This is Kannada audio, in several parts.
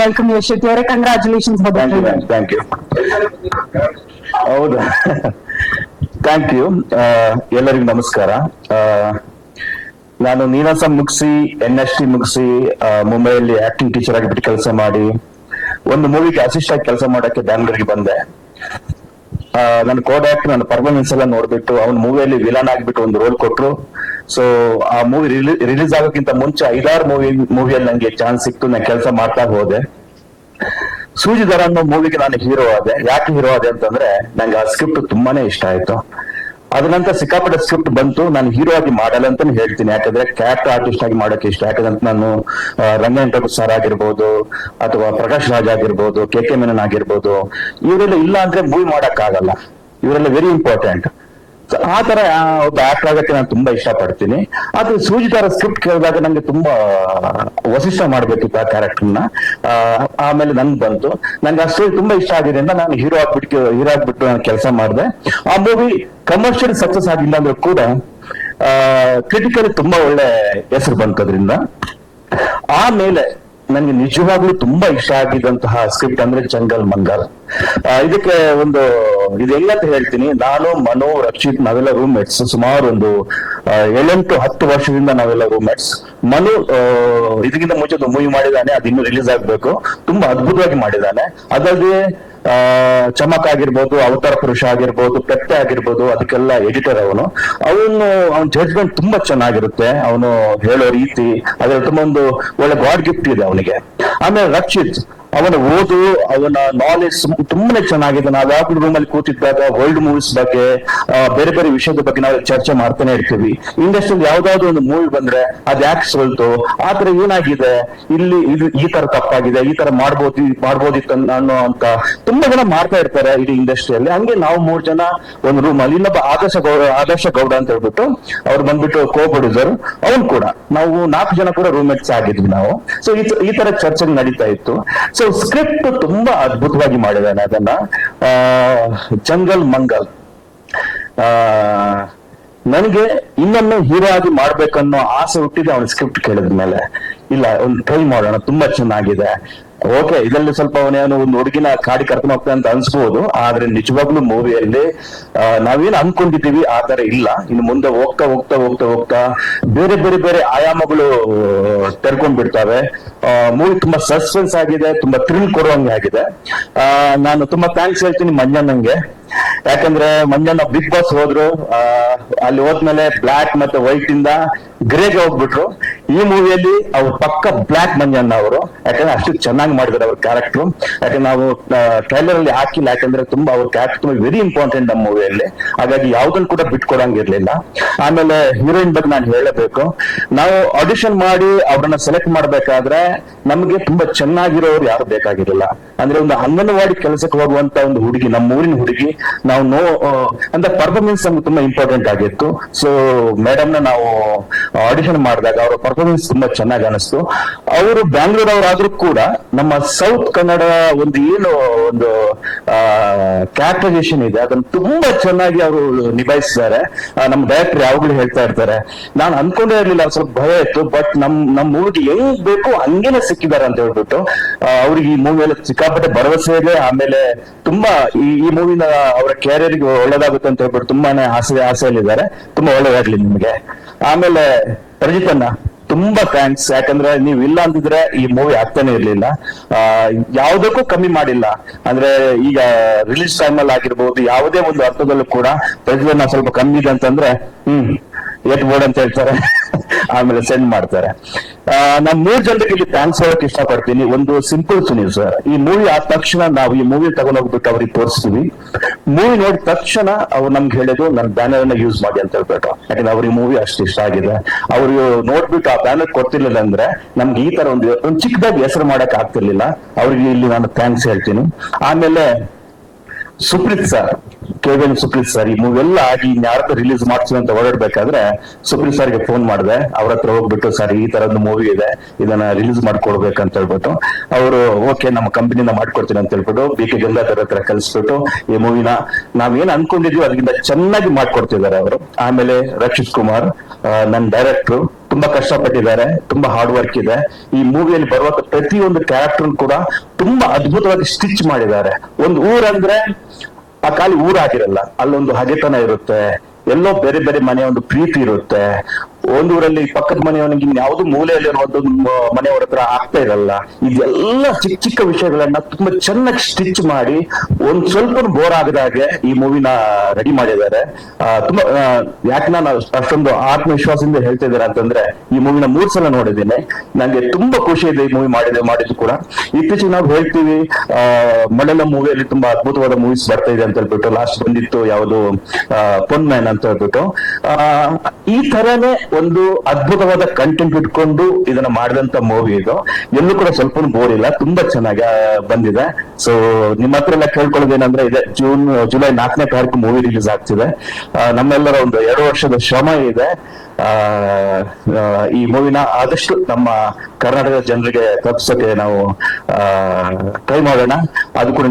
Welcome, ಯಶ್ ಅವರೇ congratulations thank you thank you ಹೌದಾ? ಥ್ಯಾಂಕ್ ಯು ಎಲ್ಲರಿಗೂ ನಮಸ್ಕಾರ. ನಾನು ನೀನಾಸಂ ಮುಗಿಸಿ ಎನ್ ಎಸ್ ಟಿ ಮುಗಿಸಿ ಮುಂಬೈಯಲ್ಲಿ ಆಕ್ಟಿಂಗ್ ಟೀಚರ್ ಆಗಿಬಿಟ್ಟು ಕೆಲಸ ಮಾಡಿ ಒಂದು ಮೂವಿಗೆ ಅಸಿಸ್ಟ್ ಆಗಿ ಕೆಲಸ ಮಾಡಕ್ಕೆ ಬ್ಯಾಂಗ್ಳೂರಿಗೆ ಬಂದೆ. ನನ್ನ ಕೋಡ್ ಆಕ್ಟ್ ನನ್ನ ಪರ್ಫಾರ್ಮೆನ್ಸ್ ಎಲ್ಲ ನೋಡ್ಬಿಟ್ಟು ಅವ್ನ ಮೂವಿಯಲ್ಲಿ ವಿಲನ್ ಆಗಿಬಿಟ್ಟು ಒಂದು ರೋಲ್ ಕೊಟ್ರು. ಸೊ ಆ ಮೂವಿ ರಿಲೀಸ್ ಆಗೋಕ್ಕಿಂತ ಮುಂಚೆ ಐದಾರು ಮೂವಿ ಮೂವಿಯಲ್ಲಿ ನಂಗೆ ಚಾನ್ಸ್ ಸಿಕ್ತು, ನಾನು ಕೆಲಸ ಮಾಡ್ತಾ ಹೋದೆ. ಸೂಜಿದಾರ ಅನ್ನೋ ಮೂವಿಗೆ ನಾನು ಹೀರೋ ಆದೆ. ಯಾಕೆ ಹೀರೋ ಆದೆ ಅಂತಂದ್ರೆ, ನಂಗೆ ಆ ಸ್ಕ್ರಿಪ್ಟ್ ತುಂಬಾನೇ ಇಷ್ಟ ಆಯ್ತು. ಅದ ನಂತರ ಸಿಕ್ಕಾಪಟ್ಟೆ ಸ್ಕ್ರಿಪ್ಟ್ ಬಂತು. ನಾನು ಹೀರೋ ಆಗಿ ಮಾಡಲ್ಲ ಅಂತಾನೆ ಹೇಳ್ತೀನಿ. ಯಾಕಂದ್ರೆ ಕ್ಯಾರೆಕ್ಟರ್ ಆರ್ಟಿಸ್ಟ್ ಆಗಿ ಮಾಡೋಕೆ ಇಷ್ಟ. ಯಾಕಂದ್ರೆ ನಾನು ರಂಗನ್ ಟಗು ಸರ್ ಆಗಿರ್ಬೋದು, ಅಥವಾ ಪ್ರಕಾಶ್ ರಾಜ್ ಆಗಿರ್ಬೋದು, ಕೆ ಕೆ ಮೆನನ್ ಆಗಿರ್ಬೋದು, ಇವರೆಲ್ಲ ಇಲ್ಲ ಅಂದ್ರೆ ಮೂವಿ ಮಾಡಕ್ ಆಗಲ್ಲ ಇವರೆಲ್ಲ ವೆರಿ ಇಂಪಾರ್ಟೆಂಟ್ ಆ ತರ ಒಂದು ಆಕ್ಟರ್ ಆಗಕ್ಕೆ ನಾನು ತುಂಬಾ ಇಷ್ಟಪಡ್ತೀನಿ. ಆದ್ರೆ ಸೂಜಿತಾರ ಸ್ಕ್ರಿಪ್ಟ್ ಕೇಳಿದಾಗ ನಂಗೆ ತುಂಬಾ ವಸಿಷ್ಠ ಮಾಡ್ಬೇಕಿತ್ತು ಆ ಕ್ಯಾರೆಕ್ಟರ್ನ ಆಮೇಲೆ ನನ್ಗೆ ಬಂತು. ನಂಗೆ ಆ ಸ್ಟೋರಿ ತುಂಬಾ ಇಷ್ಟ ಆಗಿದೆ ಅಂತ ನಾನು ಹೀರೋ ಆಗ್ಬಿಟ್ಟು ಹೀರೋ ಆಗ್ಬಿಟ್ಟು ನಾನು ಕೆಲಸ ಮಾಡಿದೆ. ಆ ಮೂವಿ ಕಮರ್ಷಿಯಲ್ ಸಕ್ಸಸ್ ಆಗಿಲ್ಲ ಅಂದ್ರೆ ಕೂಡ ಕ್ರಿಟಿಕಲ್ ತುಂಬಾ ಒಳ್ಳೆ ಹೆಸರು ಬಂತದ್ರಿಂದ ಆಮೇಲೆ ನನಗೆ ನಿಜವಾಗ್ಲೂ ತುಂಬಾ ಇಷ್ಟ ಆಗಿದ್ದಂತಹ ಸ್ಕ್ರಿಪ್ಟ್ ಅಂದ್ರೆ ಜಂಗಲ್ ಮಂಗಲ್. ಇದಕ್ಕೆ ಒಂದು ಇದೆಲ್ಲ ಅಂತ ಹೇಳ್ತೀನಿ. ನಾನು ಮನು ರಕ್ಷಿತ್ ನಾವೆಲ್ಲ ರೂಮ್ಮೇಟ್ಸ್ ಸುಮಾರು ಒಂದು ಏಳೆಂಟು ಹತ್ತು ವರ್ಷದಿಂದ ನಾವೆಲ್ಲ ರೂಮ್ಮೇಟ್ಸ್ ಮನು ಆ, ಇದಕ್ಕಿಂತ ಮುಂಚೆ ಮೂವಿ ಮಾಡಿದಾನೆ ಅದು ಇನ್ನೂ ರಿಲೀಸ್ ಆಗ್ಬೇಕು. ತುಂಬಾ ಅದ್ಭುತವಾಗಿ ಮಾಡಿದಾನೆ. ಅದಲ್ಲದೆ ಆ, ಚಮಕ್ ಆಗಿರ್ಬೋದು, ಅವತಾರ ಪುರುಷ ಆಗಿರ್ಬೋದು, ಪೆಟ್ಟೆ ಆಗಿರ್ಬೋದು, ಅದಕ್ಕೆಲ್ಲ ಎಡಿಟರ್ ಅವನು. ಅವನು, ಅವನ ಜಡ್ಜ್ಮೆಂಟ್ ತುಂಬಾ ಚೆನ್ನಾಗಿರುತ್ತೆ. ಅವನು ಹೇಳೋ ರೀತಿ, ಅದ್ರಲ್ಲಿ ತುಂಬಾ ಒಂದು ಒಳ್ಳೆ ಗಾಡ್ ಗಿಫ್ಟ್ ಇದೆ ಅವನಿಗೆ. ಆಮೇಲೆ ರಕ್ಷಿತ್. ಅವನ ಓದು, ಅವನ ನಾಲೆಜ್ ತುಂಬಾನೇ ಚೆನ್ನಾಗಿದೆ. ನಾವು ಯಾವ ರೂಮ್ ಅಲ್ಲಿ ಕೂತಿದ್ದಾಗ ವರ್ಲ್ಡ್ ಮೂವೀಸ್ ಬಗ್ಗೆ ಬೇರೆ ಬೇರೆ ವಿಷಯದ ಬಗ್ಗೆ ನಾವು ಚರ್ಚೆ ಮಾಡ್ತಾನೆ ಇರ್ತೀವಿ. ಇಂಡಸ್ಟ್ರಿಯಲ್ಲಿ ಯಾವ್ದಾದ್ರು ಒಂದು ಮೂವಿ ಬಂದ್ರೆ ಅದ್ ಯಾಕೆ ಸೊಲ್ತು? ಆದ್ರೆ ಏನಾಗಿದೆ? ಇಲ್ಲಿ ಇದು ಈ ತರ ತಪ್ಪಾಗಿದೆ, ಈ ತರ ಮಾಡ್ಬೋದು, ಮಾಡ್ಬೋದಿತ್ತು ಅನ್- ಅನ್ನೋ ಅಂತ ತುಂಬಾ ಜನ ಮಾಡ್ತಾ ಇರ್ತಾರೆ ಇಡೀ ಇಂಡಸ್ಟ್ರಿಯಲ್ಲಿ ಹಂಗೆ ನಾವು ಮೂರ್ ಜನ ಒಂದು ರೂಮ್ ಅಲ್ಲಿ. ಇನ್ನೊಬ್ಬ ಆದರ್ಶ ಗೌಡ ಆದರ್ಶ ಗೌಡ ಅಂತ ಹೇಳ್ಬಿಟ್ಟು ಅವ್ರು ಬಂದ್ಬಿಟ್ಟು ಕೋ ಪ್ರೊಡ್ಯೂಸರ್ ಅವ್ನು ಕೂಡ. ನಾವು ನಾಲ್ಕು ಜನ ಕೂಡ ರೂಮ್ಮೇಟ್ಸ್ ಆಗಿದ್ವಿ ನಾವು. ಸೊ ಈ ತರ ಚರ್ಚೆ ನಡೀತಾ ಇತ್ತು. ಸೊ ಸ್ಕ್ರಿಪ್ಟ್ ತುಂಬಾ ಅದ್ಭುತವಾಗಿ ಮಾಡಿದ್ದಾನೆ ಅದನ್ನ. ಜಂಗಲ್ ಮಂಗಲ್ ನನಗೆ ಇನ್ನೊಮ್ಮೆ ಹೀರೋ ಆಗಿ ಮಾಡ್ಬೇಕನ್ನೋ ಆಸೆ ಹುಟ್ಟಿದೆ, ಅವನ ಸ್ಕ್ರಿಪ್ಟ್ ಕೇಳಿದ್ಮೇಲೆ. ಇಲ್ಲ, ಒಂದು ಟ್ರೈ ಮಾಡೋಣ, ತುಂಬಾ ಚೆನ್ನಾಗಿದೆ. ಓಕೆ, ಇದರಲ್ಲಿ ಸ್ವಲ್ಪ ಅವನೇನು ಒಂದು ಹುಡುಗಿನ ಕಾಡಿ ಕರ್ಕೊಂಡು ಹೋಗ್ತಾನೆ ಅಂತ ಅನ್ಸ್ಬೋದು. ಆದ್ರೆ ನಿಜವಾಗ್ಲೂ ಮೂವಿಯಲ್ಲಿ ನಾವೇನ್ ಅನ್ಕೊಂಡಿದೀವಿ ಆ ತರ ಇಲ್ಲ. ಇನ್ನು ಮುಂದೆ ಹೋಗ್ತಾ ಹೋಗ್ತಾ ಹೋಗ್ತಾ ಹೋಗ್ತಾ ಬೇರೆ ಬೇರೆ ಬೇರೆ ಆಯಾಮಗಳು ತೆರ್ಕೊಂಡ್ ಬಿಡ್ತಾವೆ ಮೂವಿ ತುಂಬಾ ಸಸ್ಪೆನ್ಸ್ ಆಗಿದೆ, ತುಂಬಾ ಥ್ರಿಲ್ ಕೊಡುವಂಗೆ ಆಗಿದೆ. ನಾನು ತುಂಬಾ ಥ್ಯಾಂಕ್ಸ್ ಹೇಳ್ತೀನಿ ಮಂಜಣ್ಣಂಗೆ. ಯಾಕಂದ್ರೆ ಮಂಜಣ್ಣ ಬಿಗ್ ಬಾಸ್ ಹೋದ್ರು ಅಲ್ಲಿ ಹೋದ್ಮೇಲೆ ಬ್ಲಾಕ್ ಮತ್ತೆ ವೈಟ್ ಇಂದ ಗ್ರೇಗೆ ಹೋಗ್ಬಿಟ್ರು. ಈ ಮೂವಿಯಲ್ಲಿ ಅವ್ರು ಪಕ್ಕ ಬ್ಲಾಕ್ ಮಂಜಣ್ಣ ಅವರು. ಯಾಕಂದ್ರೆ ಅಷ್ಟು ಚೆನ್ನಾಗಿ ಮಾಡಿದ್ದಾರೆ ಅವ್ರ ಕ್ಯಾರೆಕ್ಟರ್ ಯಾಕಂದ್ರೆ ನಾವು ಟ್ರೈಲರ್ ಅಲ್ಲಿ ಹಾಕಿಲ್ಲ, ಯಾಕಂದ್ರೆ ತುಂಬಾ ಅವ್ರ ಕ್ಯಾರೆಕ್ಟರ್ ತುಂಬಾ ವೆರಿ ಇಂಪಾರ್ಟೆಂಟ್ ನಮ್ಮ ಮೂವಿಯಲ್ಲಿ ಹಾಗಾಗಿ ಯಾವ್ದನ್ನು ಕೂಡ ಬಿಟ್ಕೊಡಂಗಿರ್ಲಿಲ್ಲ. ಆಮೇಲೆ ಹೀರೋಯಿನ್ ಬಗ್ಗೆ ನಾನು ಹೇಳಬೇಕು. ನಾವು ಆಡಿಷನ್ ಮಾಡಿ ಅವ್ರನ್ನ ಸೆಲೆಕ್ಟ್ ಮಾಡ್ಬೇಕಾದ್ರೆ ನಮಗೆ ತುಂಬಾ ಚೆನ್ನಾಗಿರೋರು ಯಾರು ಬೇಕಾಗಿರಲಿಲ್ಲ. ಅಂದ್ರೆ ಒಂದು ಅಂಗನವಾಡಿ ಕೆಲಸಕ್ಕೆ ಹೋಗುವಂತ ಒಂದು ಹುಡುಗಿ, ನಮ್ಮ ಊರಿನ ಹುಡುಗಿ, ನಾವು ನೋ ಅಂತ ಪರ್ಫಾರ್ಮೆನ್ಸ್ ನಮ್ಗೆ ತುಂಬಾ ಇಂಪಾರ್ಟೆಂಟ್ ಆಗಿತ್ತು. ಸೊ ಮೇಡಮ್ ನಾವು ಆಡಿಷನ್ ಮಾಡಿದಾಗ ಅವರ ಪರ್ಫಾರ್ಮೆನ್ಸ್ ತುಂಬಾ ಚೆನ್ನಾಗಿ ಅನಿಸ್ತು. ಅವರು ಬ್ಯಾಂಗ್ಳೂರವರಾದ್ರೂ ಕೂಡ ನಮ್ಮ ಸೌತ್ ಕನ್ನಡ ಒಂದು ಏನು ಒಂದು ಕ್ಯಾರೆಕ್ಟರೈಸೇಷನ್ ಇದೆ, ಅದನ್ನು ತುಂಬಾ ಚೆನ್ನಾಗಿ ಅವರು ನಿಭಾಯಿಸಿದ್ದಾರೆ. ನಮ್ಮ ಡೈರೆಕ್ಟರ್ ಯಾವಾಗ್ಲೂ ಹೇಳ್ತಾ ಇರ್ತಾರೆ, ನಾನು ಅನ್ಕೊಂಡೇ ಇರ್ಲಿಲ್ಲ, ಸ್ವಲ್ಪ ಭಯ ಇತ್ತು ಬಟ್ ನಮ್ ನಮ್ ಮೂವಿಗೆ ಹೆಂಗ್ ಬೇಕು ಹಂಗೇನೆ ಸಿಕ್ಕಿದ್ದಾರೆ ಅಂತ ಹೇಳ್ಬಿಟ್ಟು ಅವ್ರಿಗೆ ಈ ಮೂವಿಯಲ್ಲಿ ಸಿಕ್ಕಾಪಟ್ಟೆ ಭರವಸೆ ಇದೆ, ಆಮೇಲೆ ತುಂಬಾ ಈ ಈ ಮೂವಿನ ಅವರ ಕ್ಯಾರಿಯರ್ಗೆ ಒಳ್ಳೇದಾಗುತ್ತೆ ಅಂತ ಹೇಳ್ಬಿಟ್ಟು ತುಂಬಾನೇ ಆಸೆ, ಆಸೆಯಲ್ಲಿದ್ದಾರೆ. ತುಂಬಾ ಒಳ್ಳೇದಾಗ್ಲಿ ನಿಮ್ಗೆ. ಆಮೇಲೆ ಪ್ರಜಿತ್ ತುಂಬಾ ಥ್ಯಾಂಕ್ಸ್ ಯಾಕಂದ್ರೆ ನೀವು ಇಲ್ಲ ಅಂದಿದ್ರೆ ಈ ಮೂವಿ ಆಗ್ತಾನೆ ಇರ್ಲಿಲ್ಲ. ಆ, ಯಾವ್ದಕ್ಕೂ ಕಮ್ಮಿ ಮಾಡಿಲ್ಲ. ಅಂದ್ರೆ ಈಗ ರಿಲೀಸ್ ಟೈಮ್ ಅಲ್ಲಿ ಆಗಿರ್ಬೋದು ಯಾವುದೇ ಒಂದು ಅರ್ಥದಲ್ಲೂ ಕೂಡ ಪ್ರತಿಭಟನೆ ಸ್ವಲ್ಪ ಕಮ್ಮಿ ಇದೆ ಅಂತಂದ್ರೆ ಹ್ಮ್ ಎಟ್ ಬೋರ್ಡ್ ಅಂತ ಹೇಳ್ತಾರೆ. ಆಮೇಲೆ ಸೆಂಡ್ ಮಾಡ್ತಾರೆ. ನಾನ್ ಮೂರ್ ಜನರಿಗೆ ಇಲ್ಲಿ ಥ್ಯಾಂಕ್ಸ್ ಹೇಳಕ್ ಇಷ್ಟಪಡ್ತೀನಿ. ಒಂದು ಸಿಂಪಲ್ ಸುನೀಲ್ ಸರ್ ಈ ಮೂವಿ ಆದ ತಕ್ಷಣ ನಾವು ಈ ಮೂವಿ ತಗೊಂಡೋಗ್ಬಿಟ್ಟು ಅವ್ರಿಗೆ ತೋರಿಸ್ತೀವಿ. ಮೂವಿ ನೋಡಿದ ತಕ್ಷಣ ಅವ್ರು ನಮ್ಗೆ ಹೇಳಿದ್ರು ನನ್ನ ಬ್ಯಾನರ್ ಅನ್ನ ಯೂಸ್ ಮಾಡಿ ಅಂತ ಹೇಳ್ಬೇಕು ಯಾಕಂದ್ರೆ ಅವ್ರಿಗೆ ಮೂವಿ ಅಷ್ಟು ಇಷ್ಟ ಆಗಿದೆ. ಅವರು ನೋಡ್ಬಿಟ್ಟು ಆ ಬ್ಯಾನರ್ ಕೊಡ್ತಿರ್ಲಿಲ್ಲ ಅಂದ್ರೆ ನಮ್ಗೆ ಈ ತರ ಒಂದು ಒಂದು ಚಿಕ್ಕದಾಗಿ ಹೆಸರು ಮಾಡಕ್ ಆಗ್ತಿರ್ಲಿಲ್ಲ. ಅವ್ರಿಗೆ ಇಲ್ಲಿ ನಾನು ಥ್ಯಾಂಕ್ಸ್ ಹೇಳ್ತೀನಿ. ಆಮೇಲೆ ಸುಪ್ರೀತ್ ಸರ್ ಕೇವಲ್ ಸುಪ್ರೀತ್ ಸರ್ ಈ ಮೂವಿ ಎಲ್ಲ ಆಗಿ ಯಾರತ್ರ ರಿಲೀಸ್ ಮಾಡ್ತೀವಿ ಅಂತ ಓಡಾಡ್ಬೇಕಾದ್ರೆ ಸುಪ್ರೀತ್ ಸರ್ಗೆ ಫೋನ್ ಮಾಡಿದೆ. ಅವ್ರ ಹತ್ರ ಹೋಗ್ಬಿಟ್ಟು, ಸರ್, ಈ ತರದ್ದು ಮೂವಿ ಇದೆ. ಇದನ್ನ ರಿಲೀಸ್ ಮಾಡ್ಕೊಡ್ಬೇಕಂತ ಹೇಳ್ಬಿಟ್ಟು, ಅವರು, ಓಕೆ, ನಮ್ಮ ಕಂಪನಿಯಿಂದ ಮಾಡ್ಕೊಡ್ತೀನಿ ಅಂತ ಹೇಳ್ಬಿಟ್ಟು ಬಿ ಕೆ ಗಂಗಾಧರ್ ಹತ್ರ ಕಲಿಸ್ಬಿಟ್ಟು, ಈ ಮೂವಿನ ನಾವೇನ್ ಅನ್ಕೊಂಡಿದ್ವಿ ಅದಕ್ಕಿಂತ ಚೆನ್ನಾಗಿ ಮಾಡ್ಕೊಡ್ತಿದ್ದಾರೆ ಅವರು. ಆಮೇಲೆ ರಕ್ಷಿತ್ ಕುಮಾರ್ ನನ್ನ ಡೈರೆಕ್ಟ್ರು ತುಂಬಾ ಕಷ್ಟಪಟ್ಟಿದ್ದಾರೆ, ತುಂಬಾ ಹಾರ್ಡ್ ವರ್ಕ್ ಇದೆ. ಈ ಮೂವಿಯಲ್ಲಿ ಬರುವ ಪ್ರತಿಯೊಂದು ಕ್ಯಾರೆಕ್ಟರ್ ಕೂಡ ತುಂಬಾ ಅದ್ಭುತವಾಗಿ ಸ್ಟಿಚ್ ಮಾಡಿದ್ದಾರೆ. ಒಂದು ಊರಂದ್ರೆ ಆ ಖಾಲಿ ಊರಾಗಿರಲ್ಲ ಅಲ್ಲೊಂದು ಹಗೆತನ ಇರುತ್ತೆ ಎಲ್ಲೋ ಬೇರೆ ಬೇರೆ ಮನೆಯ ಒಂದು ಪ್ರೀತಿ ಇರುತ್ತೆ ಒಂದು ಊರಲ್ಲಿ ಪಕ್ಕದ ಮನೆಯವನಿಗೆ ಯಾವ್ದು ಮೂಲೆಯಲ್ಲಿ ಒಂದು ಮನೆಯವರ ಹತ್ರ ಆಗ್ತಾ ಇರಲ್ಲ. ಇದೆಲ್ಲ ಚಿಕ್ಕ ಚಿಕ್ಕ ವಿಷಯಗಳನ್ನ ತುಂಬಾ ಚೆನ್ನಾಗಿ ಸ್ಟಿಚ್ ಮಾಡಿ ಒಂದ್ ಸ್ವಲ್ಪ ಬೋರ್ ಆಗದಾಗೆ ಈ ಮೂವಿನ ರೆಡಿ ಮಾಡಿದ್ದಾರೆ. ತುಂಬಾ ಯಾಕೆ ನಾನು ಅಷ್ಟೊಂದು ಆತ್ಮವಿಶ್ವಾಸದಿಂದ ಹೇಳ್ತಾ ಇದ್ದಾರೆ ಅಂತಂದ್ರೆ ಈ ಮೂವಿನ ಮೂರ್ ಸಲ ನೋಡಿದ್ದೀನಿ. ನಂಗೆ ತುಂಬಾ ಖುಷಿ ಇದೆ ಈ ಮೂವಿ ಮಾಡಿದೆ ಮಾಡಿದ್ದು ಕೂಡ. ಇತ್ತೀಚೆಗೆ ನಾವು ಹೇಳ್ತೀವಿ, ಆ ಮೂವಿಯಲ್ಲಿ ತುಂಬಾ ಅದ್ಭುತವಾದ ಮೂವೀಸ್ ಬರ್ತಾ ಇದೆ ಅಂತ ಹೇಳ್ಬಿಟ್ಟು ಲಾಸ್ಟ್ ಬಂದಿತ್ತು ಯಾವುದು ಪೊನ್ ಮ್ಯಾನ್ ಅಂತ ಹೇಳ್ಬಿಟ್ಟು. ಈ ತರನೇ ಒಂದು ಅದ್ಭುತವಾದ ಕಂಟೆಂಟ್ ಇಟ್ಕೊಂಡು ಇದನ್ನ ಮಾಡಿದಂತ ಮೂವಿ ಇದು. ಎಲ್ಲೂ ಕೂಡ ಸ್ವಲ್ಪ ಬೋರ್ ಇಲ್ಲ. ತುಂಬಾ ಚೆನ್ನಾಗಿ ಬಂದಿದೆ. ಸೊ ನಿಮ್ಮ ಹತ್ರ ಎಲ್ಲ ಕೇಳ್ಕೊಳ್ಳೋದೇನಂದ್ರೆ ಇದೆ. ಜೂನ್ ಜುಲೈ ನಾಲ್ಕನೇ ತಾರೀಕು ಮೂವಿ ರಿಲೀಸ್ ಆಗ್ತಿದೆ. ನಮ್ಮೆಲ್ಲರ ಒಂದು ಎರಡು ವರ್ಷದ ಶ್ರಮ ಇದೆ. ಈ ಮೂವಿನ ಆದಷ್ಟು ನಮ್ಮ ಕರ್ನಾಟಕದ ಜನರಿಗೆ ತಪ್ಪಿಸೋಕೆ ನಾವು ಟ್ರೈ ಮಾಡೋಣ. ಅದು ಕೂಡ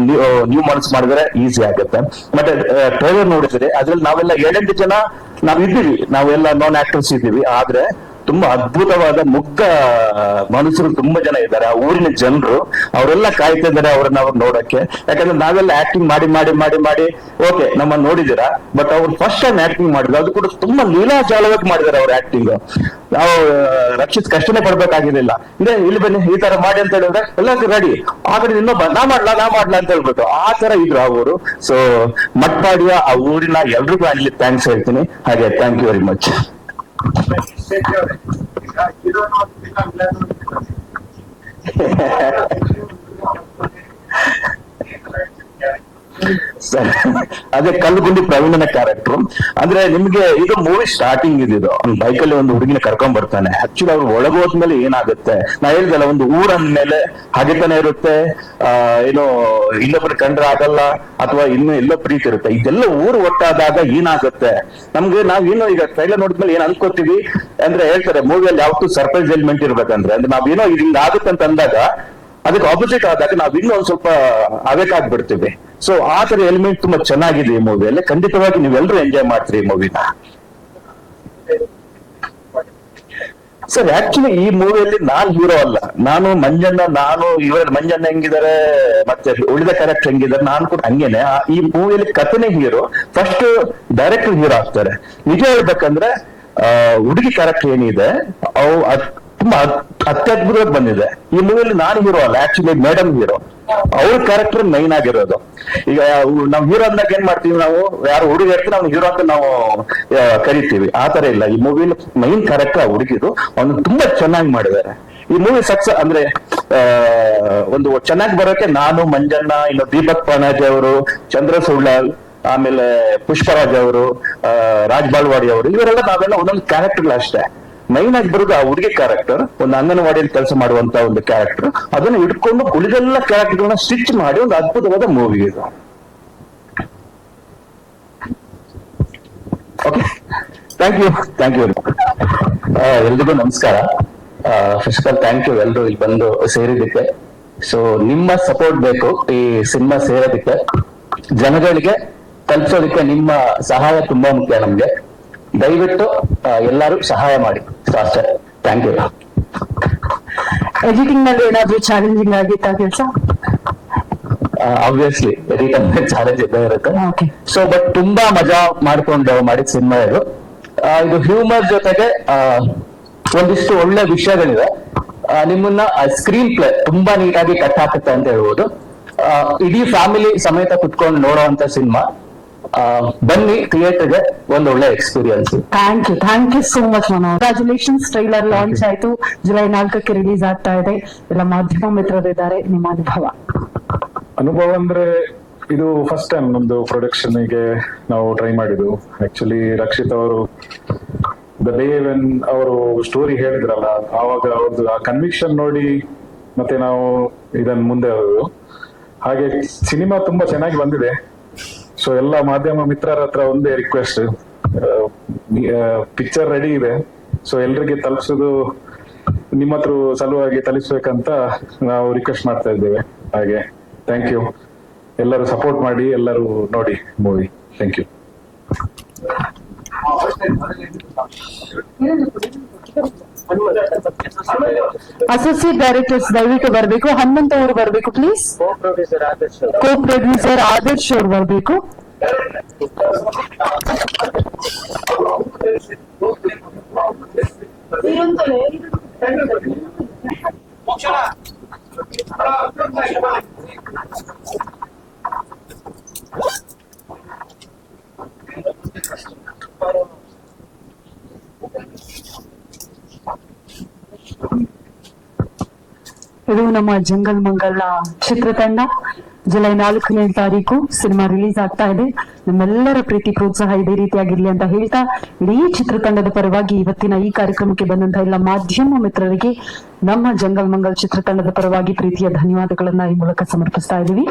ನೀವು ಮನಸ್ಸು ಮಾಡಿದ್ರೆ ಈಸಿ ಆಗುತ್ತೆ. ಮತ್ತೆ ಟ್ರೈಲರ್ ನೋಡಿದ್ರೆ ಅದ್ರಲ್ಲಿ ನಾವೆಲ್ಲ ಏಳೆಂಟು ಜನ ನಾವ್ ಇದ್ದೀವಿ ನಾವೆಲ್ಲ ನಾನ್ ಆಕ್ಟರ್ಸ್ ಇದ್ದೀವಿ. ಆದ್ರೆ ತುಂಬಾ ಅದ್ಭುತವಾದ ಮುಕ್ತ ಮನುಷ್ಯರು ತುಂಬಾ ಜನ ಇದ್ದಾರೆ. ಆ ಊರಿನ ಜನರು ಅವರೆಲ್ಲ ಕಾಯ್ತಾ ಇದ್ದಾರೆ ಅವ್ರನ್ನ ಅವ್ರು ನೋಡಕ್ಕೆ. ಯಾಕಂದ್ರೆ ನಾವೆಲ್ಲ ಆಕ್ಟಿಂಗ್ ಮಾಡಿ ಮಾಡಿ ಮಾಡಿ ಮಾಡಿ ಓಕೆ ನಮ್ಮನ್ನ ನೋಡಿದೀರಾ ಬಟ್ ಅವ್ರು ಫಸ್ಟ್ ಟೈಮ್ ಆಕ್ಟಿಂಗ್ ಮಾಡಿದ್ರು. ಅದು ಕೂಡ ತುಂಬಾ ಲೀಲಾಜಾಲವಾಗಿ ಮಾಡಿದ್ದಾರೆ ಅವ್ರ ಆಕ್ಟಿಂಗ್ ನಾವು ಆ, ರಕ್ಷಿತ್ ಕಷ್ಟನೇ ಪಡ್ಬೇಕಾಗಿರ್ಲಿಲ್ಲ. ಅಂದ್ರೆ ಇಲ್ಲಿ ಬನ್ನಿ ಈ ತರ ಮಾಡಿ ಅಂತ ಹೇಳಿದ್ರೆ ಎಲ್ಲ ರೆಡಿ ಆದ್ರೆ ಇನ್ನೊಬ್ಬ ನಾ ಮಾಡ್ಲಾ ನಾ ಮಾಡ್ಲಾ ಅಂತ ಹೇಳ್ಬಿಟ್ಟು ಆ ತರ ಇದ್ರು ಅವರು ಸೊ ಮಟ್ಪಾಡಿಯ ಆ ಊರಿನ ಎಲ್ರಿಗೂ ಅಲ್ಲಿ ಥ್ಯಾಂಕ್ಸ್ ಹೇಳ್ತೀನಿ. ಹಾಗೆ thank you very much Yani ಅದೇ ಕಲ್ಲುಗುಂಡಿ ಪ್ರವೀಣನ ಕ್ಯಾರೆಕ್ಟರ್ ಅಂದ್ರೆ ನಿಮ್ಗೆ ಇದು ಮೂವಿ ಸ್ಟಾರ್ಟಿಂಗ್ ಇದು ಒಂದು ಬೈಕಲ್ಲಿ ಒಂದು ಹುಡುಗಿನ ಕರ್ಕೊಂಡ್ ಬರ್ತಾನೆ. ಆಕ್ಚುಲಿ ಅವ್ರು ಒಳಗೋದ್ಮೇಲೆ ಏನಾಗುತ್ತೆ? ನಾ ಹೇಳ್ದಲ್ಲ, ಒಂದು ಊರ ಅಂದ್ಮೇಲೆ ಹಗೆತನ ಇರುತ್ತೆ. ಆ, ಏನೋ ಇನ್ನೊಬ್ರು ಕಂಡ್ರೆ ಆಗಲ್ಲ, ಅಥವಾ ಇನ್ನು ಎಲ್ಲೋ ಪ್ರೀತಿ ಇರುತ್ತೆ. ಇದೆಲ್ಲ ಊರು ಒಟ್ಟಾದಾಗ ಏನಾಗುತ್ತೆ? ನಮ್ಗೆ ನಾವ್ ಏನು ಈಗ ಟ್ರೈಲರ್ ನೋಡಿದ್ಮೇಲೆ ಏನ್ ಅನ್ಕೋತೀವಿ? ಅಂದ್ರೆ ಹೇಳ್ತಾರೆ ಮೂವಿಯಲ್ಲಿ ಯಾವತ್ತು ಸರ್ಪ್ರೈಸ್ ಎಲಿಮೆಂಟ್ ಇರ್ಬೇಕಂದ್ರೆ. ಅಂದ್ರೆ ನಾವೇನೋ ಏನೋ ಹಿಂಗ್ ಆಗುತ್ತೆ ಅಂತ ಅಂದಾಗ ಅದಕ್ಕೆ ಆಪೋಸಿಟ್ ಆದಾಗ ನಾವ್ ಇನ್ನೊಂದು ಸ್ವಲ್ಪ ಅವೇಕಾಗ್ಬಿಡ್ತೀವಿ ಸೊ ಆ ತರ ಎಲಿಮೆಂಟ್ ತುಂಬಾ ಚೆನ್ನಾಗಿದೆ ಈ ಮೂವಿಯಲ್ಲಿ ಖಂಡಿತವಾಗಿ ನೀವೆಲ್ಲರೂ ಎಂಜಾಯ್ ಮಾಡ್ತೀರಿ ಈ ಮೂವಿನ ಸರ್ ಆಕ್ಚುಲಿ ಈ ಮೂವಿಯಲ್ಲಿ ನಾನ್ ಹೀರೋ ಅಲ್ಲ. ನಾನು ಮಂಜಣ್ಣ, ನಾನು ಇವರ ಮಂಜಣ್ಣ ಹೆಂಗಿದ್ದಾರೆ, ಮತ್ತೆ ಉಳಿದ ಕ್ಯಾರೆಕ್ಟರ್ ಹೆಂಗಿದ್ದಾರೆ, ನಾನು ಕೂಡ ಹಂಗೇನೆ. ಈ ಮೂವಿಯಲ್ಲಿ ಕಥೆನೇ ಹೀರೋ ಫಸ್ಟ್ ಡೈರೆಕ್ಟರ್ ಹೀರೋ ಆಗ್ತಾರೆ. ನಿಜ ಹೇಳ್ಬೇಕಂದ್ರೆ ಹುಡುಗಿ ಕ್ಯಾರೆಕ್ಟರ್ ಏನಿದೆ, ಅವು ತುಂಬಾ ಅತ್- ಅತ್ಯದ್ಭುತವಾಗಿ ಬಂದಿದೆ. ಈ ಮೂವಿಯಲ್ಲಿ ನಾನು ಹೀರೋ ಅಲ್ಲ ಆಕ್ಚುಲಿ ಮೇಡಮ್ ಹೀರೋ ಅವ್ರ ಕ್ಯಾರೆಕ್ಟರ್ ಮೈನ್ ಆಗಿರೋದು. ಈಗ ನಾವು ಹೀರೋ ಅಂದಾಗ ಏನ್ ಮಾಡ್ತೀವಿ ನಾವು, ಯಾರು ಹುಡುಗ ಹೇಳ್ತೀವಿ ನಾವು ಹೀರೋ ಅಂತ ನಾವು ಕರಿತೀವಿ. ಆ ತರ ಇಲ್ಲ. ಈ ಮೂವಿಲಿ ಮೈನ್ ಕ್ಯಾರೆಕ್ಟರ್ ಆ ಹುಡುಗಿದು. ಅವ್ನು ತುಂಬಾ ಚೆನ್ನಾಗಿ ಮಾಡಿದ್ದಾರೆ ಈ ಮೂವಿ ಸಕ್ಸಸ್ ಅಂದ್ರೆ ಒಂದು ಚೆನ್ನಾಗಿ ಬರೋಕೆ ನಾನು, ಮಂಜಣ್ಣ, ಇನ್ನು ದೀಪಕ್ ಪಾನಾಜಿ ಅವರು ಚಂದ್ರ ಸುಳ್ಳಾಲ್ ಆಮೇಲೆ ಪುಷ್ಪರಾಜ್ ಅವರು ರಾಜ್ ಬಾಳ್ವಾಡಿ ಅವರು, ಇವರೆಲ್ಲ ನಾವೆಲ್ಲ ಒಂದೊಂದು ಕ್ಯಾರೆಕ್ಟರ್ ಅಷ್ಟೇ. ಮೈನ್ ಆಗಿ ಬರೋದು ಆ ಹುಡುಗಿ ಕ್ಯಾರೆಕ್ಟರ್ ಒಂದು ಅಂಗನವಾಡಿಯಲ್ಲಿ ಕೆಲಸ ಮಾಡುವಂತ ಒಂದು ಕ್ಯಾರೆಕ್ಟರ್ ಅದನ್ನ ಇಟ್ಕೊಂಡು ಉಳಿದೆಲ್ಲ ಕ್ಯಾರೆಕ್ಟರ್ಗಳನ್ನ ಸ್ಟಿಚ್ ಮಾಡಿ ಒಂದು ಅದ್ಭುತವಾದ ಮೂವಿ ಇದು. Okay thank you thank you ಎಲ್ರಿಗೂ ನಮಸ್ಕಾರ. ಫಸ್ಟ್ ಆಲ್ ಥ್ಯಾಂಕ್ ಯು ಎಲ್ಲರೂ ಇಲ್ಲಿ ಬಂದು ಸೇರಿದ್ದಕ್ಕೆ. ಸೊ ನಿಮ್ಮ ಸಪೋರ್ಟ್ ಬೇಕು ಈ ಸಿನಿಮಾ ಸೇರೋದಕ್ಕೆ. ಜನಗಳಿಗೆ ತಲುಪಿಸೋದಕ್ಕೆ ನಿಮ್ಮ ಸಹಾಯ ತುಂಬಾ ಮುಖ್ಯ ನಮ್ಗೆ. ದಯವಿಟ್ಟು ಎಲ್ಲರೂ ಸಹಾಯ ಮಾಡಿ. ಅಷ್ಟೇ ಥ್ಯಾಂಕ್ ಯು ಎಡಿಟಿಂಗ್ನಲ್ಲಿ ಏನಾದ್ರೂ ಚಾಲೆಂಜಿಂಗ್ ಆಗಿತ್ತ ಕೆಲಸ? ಆಬ್ವಿಯಸ್ಲಿ ಎಡಿಟಿಂಗ್ನಲ್ಲಿ ಚಾಲೆಂಜ್ ಇದ್ದೇ ಇರುತ್ತೆ. ಸೊ ಬಟ್ ತುಂಬಾ ಮಜಾ ಮಾಡ್ಕೊಂಡು ಮಾಡಿದ ಸಿನಿಮಾ ಇದು. ಇದು ಹ್ಯೂಮರ್ ಜೊತೆಗೆ ಒಂದಿಷ್ಟು ಒಳ್ಳೆ ವಿಷಯಗಳಿವೆ. ನಿಮ್ಮನ್ನ ಸ್ಕ್ರೀನ್ ಪ್ಲೇ ತುಂಬಾ ನೀಟಾಗಿ ಕಟ್ ಹಾಕುತ್ತೆ ಅಂತ ಹೇಳ್ಬೋದು. ಇಡೀ ಫ್ಯಾಮಿಲಿ ಸಮೇತ ಕುತ್ಕೊಂಡು ನೋಡುವಂತ ಸಿನಿಮಾ ಬನ್ನಿ ಥಿಯೇಟರ್ಗೆ ಒಂದು ಒಳ್ಳೆ experience thank you thank you so much Mano congratulations trailer launch ಆಯ್ತು. ಜುಲೈ ನಾಲ್ಕಕ್ಕೆ ರಿಲೀಸ್ ಆಗ್ತಾ ಇದೆ. ಎಲ್ಲ ಮಾಧ್ಯಮ ಮಿತ್ರರಿದ್ದಾರೆ. ನಿಮ್ಮ ಅನುಭವ? ಅನುಭವ ಅಂದ್ರೆ ಇದು ಫಸ್ಟ್ ಟೈಮ್ ನಮ್ದು ಪ್ರೊಡಕ್ಷನ್ಗೆ ನಾವು ಟ್ರೈ ಮಾಡಿದ್ದು. ಆಕ್ಚುಲಿ ರಕ್ಷಿತ್ ಅವರು ದ ಡೇ ವೆನ್ ಅವರು ಸ್ಟೋರಿ ಹೇಳಿದ್ರಲ್ಲ ಆವಾಗ ಅವ್ರದ್ದು ಆ ಕನ್ವಿಕ್ಷನ್ ನೋಡಿ ಮತ್ತೆ ನಾವು ಇದನ್ನ ಮುಂದೆ ಹೋದ್ವು. ಹಾಗೆ ಸಿನಿಮಾ ತುಂಬಾ ಚೆನ್ನಾಗಿ ಬಂದಿದೆ. ಸೊ ಎಲ್ಲ ಮಾಧ್ಯಮ ಮಿತ್ರರ ಹತ್ರ ಒಂದೇ ರಿಕ್ವೆಸ್ಟ್ ಪಿಕ್ಚರ್ ರೆಡಿ ಇದೆ. ಸೊ ಎಲ್ರಿಗೆ ತಲುಪಿಸೋದು ನಿಮ್ಮ ಹತ್ರ ಸಲುವಾಗಿ ತಲುಪಿಸ್ಬೇಕಂತ ನಾವು ರಿಕ್ವೆಸ್ಟ್ ಮಾಡ್ತಾ ಇದ್ದೇವೆ. ಹಾಗೆ ಥ್ಯಾಂಕ್ ಯು ಎಲ್ಲರೂ ಸಪೋರ್ಟ್ ಮಾಡಿ ಎಲ್ಲರೂ ನೋಡಿ movie thank you associate directors ದಯವಿಟ್ಟು ಬರಬೇಕು. ಹನುಮಂತ ಅವರು ಬರಬೇಕು ಪ್ಲೀಸ್ ಕೋ ಪ್ರೊಡ್ಯೂಸರ್ ಆದರ್ಶ್ ಅವರು ಬರಬೇಕು. ಇದು ನಮ್ಮ ಜಂಗಲ್ ಮಂಗಲ್ ಚಿತ್ರತಂಡ ಜುಲೈ ನಾಲ್ಕನೇ ತಾರೀಕು ಸಿನಿಮಾ ರಿಲೀಸ್ ಆಗ್ತಾ ಇದೆ. ನಮ್ಮೆಲ್ಲರ ಪ್ರೀತಿ, ಪ್ರೋತ್ಸಾಹ ಇದೇ ರೀತಿಯಾಗಿರಲಿ ಅಂತ ಹೇಳ್ತಾ ಇಡೀ ಚಿತ್ರತಂಡದ ಪರವಾಗಿ ಇವತ್ತಿನ ಈ ಕಾರ್ಯಕ್ರಮಕ್ಕೆ ಬಂದಂತಹ ಎಲ್ಲ ಮಾಧ್ಯಮ ಮಿತ್ರರಿಗೆ ನಮ್ಮ ಜಂಗಲ್ ಮಂಗಲ್ ಚಿತ್ರತಂಡದ ಪರವಾಗಿ ಪ್ರೀತಿಯ ಧನ್ಯವಾದಗಳನ್ನ ಈ ಮೂಲಕ ಸಮರ್ಪಿಸ್ತಾ ಇದ್ದೀವಿ.